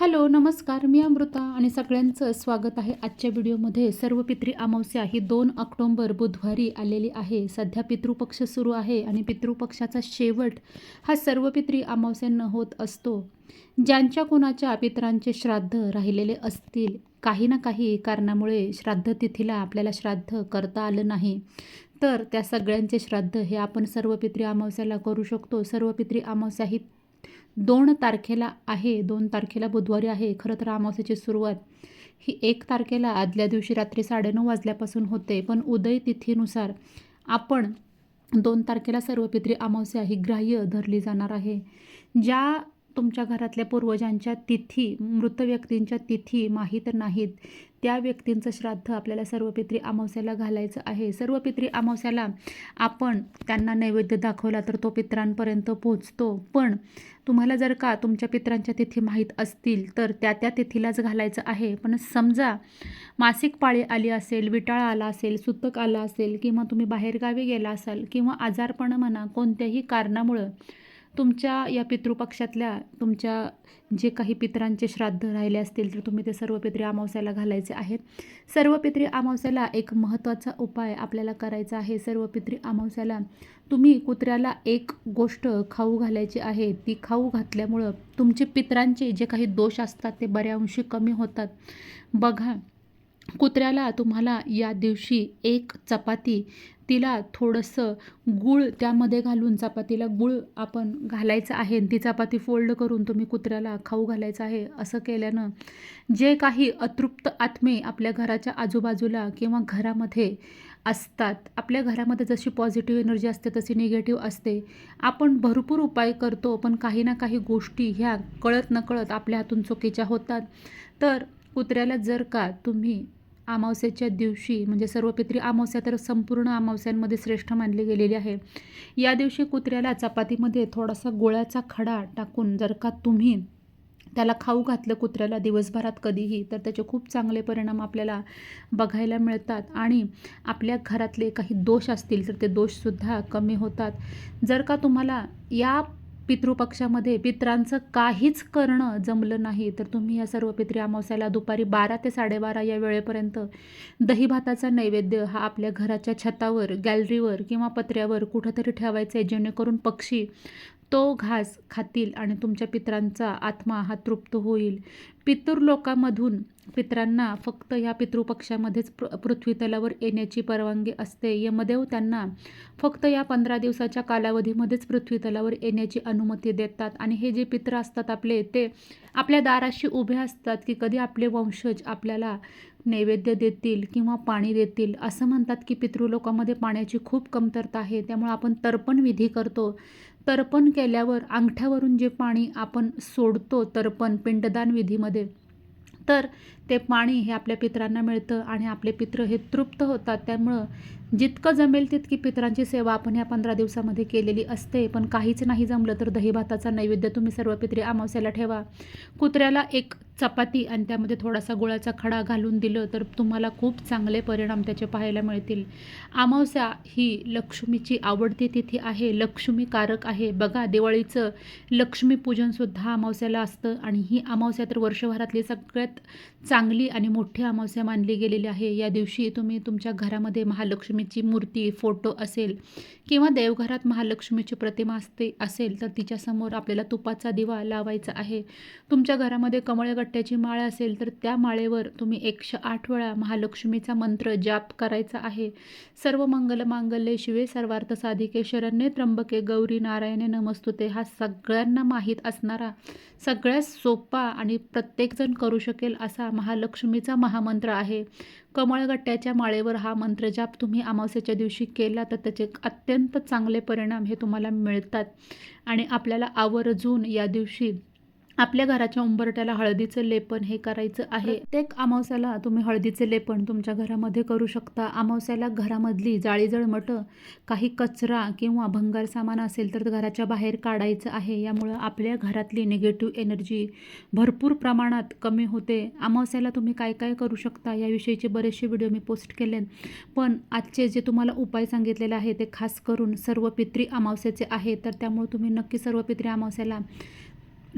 Hello नमस्कार मी अमृता आणि सगळ्यांचं स्वागत आहे आजच्या व्हिडिओमध्ये. सर्व पितृ अमावस्या ही दोन ऑक्टोंबर बुधवारी आलेली आहे. सध्या पितृपक्ष सुरू आहे आणि पितृपक्षाचा शेवट हा सर्व पितृ अमावस्यांना होत असतो. ज्यांच्या कोणाच्या पितरांचे श्राद्ध राहिलेले असतील काही ना काही कारणामुळे श्राद्ध तिथीला आपल्याला श्राद्ध करता आलं नाही. तर त्या सगळ्यांचे श्राद्ध हे आपण सर्व पितृ अमावस्याला करू शकतो. सर्व पितृ अमावस्या ही दोन तारखेला आहे दोन तारखेला बुधवारी आहे. खरं तर अमावस्याची सुरुवात ही एक तारखेला आदल्या दिवशी रात्री साडेनऊ वाजल्यापासून होते. पण उदय तिथीनुसार आपण दोन तारखेला सर्व अमावस्या ही ग्राह्य धरली जाणार आहे. ज्या तुमच्या घरातल्या पूर्वजांच्या तिथी मृत व्यक्तींच्या तिथी माहीत नाहीत त्या व्यक्तींचं श्राद्ध आपल्याला सर्व पितृ अमावस्याला घालायचं आहे. सर्व पितृ अमावस्याला आपण त्यांना नैवेद्य दाखवला तर तो पित्रांपर्यंत पोचतो पण तुम्हाला जर का तुमच्या पित्रांच्या तिथी माहीत असतील तर त्या त्या तिथीलाच घालायचं आहे. पण समजा मासिक पाळी आली असेल विटाळा आला असेल सुतक आला असेल किंवा तुम्ही बाहेरगावी गेला असाल किंवा आजारपण म्हणा कोणत्याही कारणामुळं तुमच्या या पितृपक्षातल्या तुमच्या जे काही पितरांचे श्राद्ध राहिले असतील तर तुम्ही ते सर्व पित्री अमावस्याला घालायचे आहेत. सर्व पित्री अमावस्याला एक महत्त्वाचा उपाय आपल्याला करायचा आहे. सर्व पित्री अमावस्याला तुम्ही कुत्र्याला एक गोष्ट खाऊ घालायची आहे. ती खाऊ घातल्यामुळं तुमचे पितरांचे जे काही दोष असतात ते बऱ्याअंशी कमी होतात. बघा कुत्र्याला तुम्हाला या दिवशी एक चपाती तिला थोडंसं गूळ त्यामध्ये घालून चपातीला गूळ आपण घालायचं आहे आणि ती चपाती फोल्ड करून तुम्ही कुत्र्याला खाऊ घालायचं आहे असं केल्यानं जे काही अतृप्त आत्मे आपल्या घराच्या आजूबाजूला किंवा घरामध्ये असतात आपल्या घरामध्ये जशी पॉझिटिव्ह एनर्जी असते तशी निगेटिव्ह असते. आपण भरपूर उपाय करतो पण काही ना काही गोष्टी ह्या कळत नकळत आपल्या हातून चुकीच्या होतात. तर कुत्र्याला जर का तुम्ही अमावस्याच्या दिवशी म्हणजे सर्वपित्री अमावस्या तर संपूर्ण अमावस्यांमध्ये श्रेष्ठ मानली गेलेली आहे. या दिवशी कुत्र्याला चपातीमध्ये थोडासा गोळ्याचा खडा टाकून जर का तुम्ही त्याला खाऊ घातलं कुत्र्याला दिवसभरात कधीही तर त्याचे खूप चांगले परिणाम आपल्याला बघायला मिळतात. आणि आपल्या घरातले काही दोष असतील तर ते दोषसुद्धा कमी होतात. जर का तुम्हाला या पितृपक्षामध्ये पित्रांचं काहीच करणं जमलं नाही. तर तुम्ही या सर्व पित्री अमावस्याला दुपारी बारा ते साडेबारा या वेळेपर्यंत दही भाताचा नैवेद्य हा आपल्या घराच्या छतावर गॅलरीवर किंवा पत्र्यावर कुठंतरी ठेवायचा आहे जेणेकरून पक्षी तो घास खातील आणि तुमच्या पित्रांचा आत्मा हा तृप्त होईल. पितृलोकामधून पित्रांना फक्त ह्या पितृपक्षामध्येच पृ पृथ्वी येण्याची परवानगी असते. यमदेव त्यांना फक्त या पंधरा दिवसाच्या कालावधीमध्येच पृथ्वीतलावर येण्याची अनुमती देतात आणि हे जे पित्र असतात आपले ते आपल्या दाराशी उभे असतात की कधी आपले वंशज आपल्याला नैवेद्य देतील किंवा पाणी देतील. असं म्हणतात की पितृलोकामध्ये पाण्याची खूप कमतरता आहे. त्यामुळे आपण तर्पण विधी करतो. तर्पण केल्यावर अंगठ्यावरून जे पाणी आपण सोडतो तर्पण पिंडदान विधीमध्ये तर ते पाणी हे आपल्या पितरांना मिळतं आणि आपले पित्र हे तृप्त होतात. त्यामुळं जितकं जमेल तितकी पितरांची सेवा आपण या पंधरा दिवसामध्ये केलेली असते. पण काहीच नाही जमलं तर दही भाताचा नैवेद्य तुम्ही सर्व पित्री अमावस्याला ठेवा. कुत्र्याला एक चपाती आणि त्यामध्ये थोडासा गुळाचा खडा घालून दिलं तर तुम्हाला खूप चांगले परिणाम त्याचे पाहायला मिळतील. अमावस्या ही लक्ष्मीची आवडती तिथी आहे लक्ष्मीकारक आहे. बघा दिवाळीचं लक्ष्मीपूजनसुद्धा अमावस्याला असतं आणि ही अमावस्या तर वर्षभरातली सगळ्यात चांगली आणि मोठी अमावस्या मानली गेलेली आहे. या दिवशी तुम्ही तुमच्या घरामध्ये महालक्ष्मीची मूर्ती फोटो असेल किंवा देवघरात महालक्ष्मीची प्रतिमा असते असेल तर तिच्यासमोर आपल्याला तुपाचा दिवा लावायचा आहे. तुमच्या घरामध्ये कट्ट्याची माळ असेल तर त्या माळेवर तुम्ही एकशे आठ वेळा महालक्ष्मीचा मंत्र जाप करायचा आहे. सर्व मंगल मांगल्ये शिवे सर्वार्थ साधिके शरण्ये त्र्यंबके गौरी नारायणे नमस्तुते. हा सगळ्यांना माहीत असणारा सगळ्यात सोपा आणि प्रत्येकजण करू शकेल असा महालक्ष्मीचा महामंत्र आहे. कमळगट्ट्याच्या माळेवर हा मंत्र जाप तुम्ही अमावस्याच्या दिवशी केला तर त्याचे अत्यंत चांगले परिणाम हे तुम्हाला मिळतात. आणि आपल्याला आवर्जून या दिवशी आपल्या घराच्या उंबरट्याला हळदीचं लेपन हे करायचं आहे. प्रत्येक अमावस्याला तुम्ही हळदीचे लेपन तुमच्या घरामध्ये करू शकता. अमावस्याला घरामधली जाळीजळ जळमटं काही कचरा किंवा भंगार सामान असेल तर घराच्या बाहेर काढायचं आहे. यामुळं आपल्या घरातली निगेटिव्ह एनर्जी भरपूर प्रमाणात कमी होते. अमावस्याला तुम्ही काय काय करू शकता याविषयीचे बरेचसे व्हिडिओ मी पोस्ट केले पण आजचे जे तुम्हाला उपाय सांगितलेले आहे ते खास करून सर्व पित्री अमावस्याचे आहे तर त्यामुळे तुम्ही नक्की सर्व पित्री अमावस्याला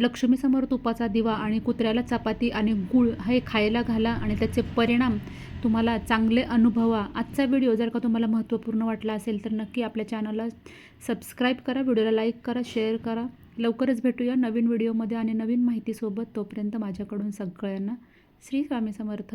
लक्ष्मीसमोर तुपाचा दिवा आणि कुत्र्याला चपाती आणि गूळ हे खायला घाला आणि त्याचे परिणाम तुम्हाला चांगले अनुभवा. आजचा व्हिडिओ जर का तुम्हाला महत्त्वपूर्ण वाटला असेल तर नक्की आपल्या चॅनलला सबस्क्राईब करा व्हिडिओला लाईक करा शेअर करा. लवकरच भेटूया नवीन व्हिडिओमध्ये आणि नवीन माहितीसोबत. तोपर्यंत माझ्याकडून सगळ्यांना श्री स्वामी समर्थ.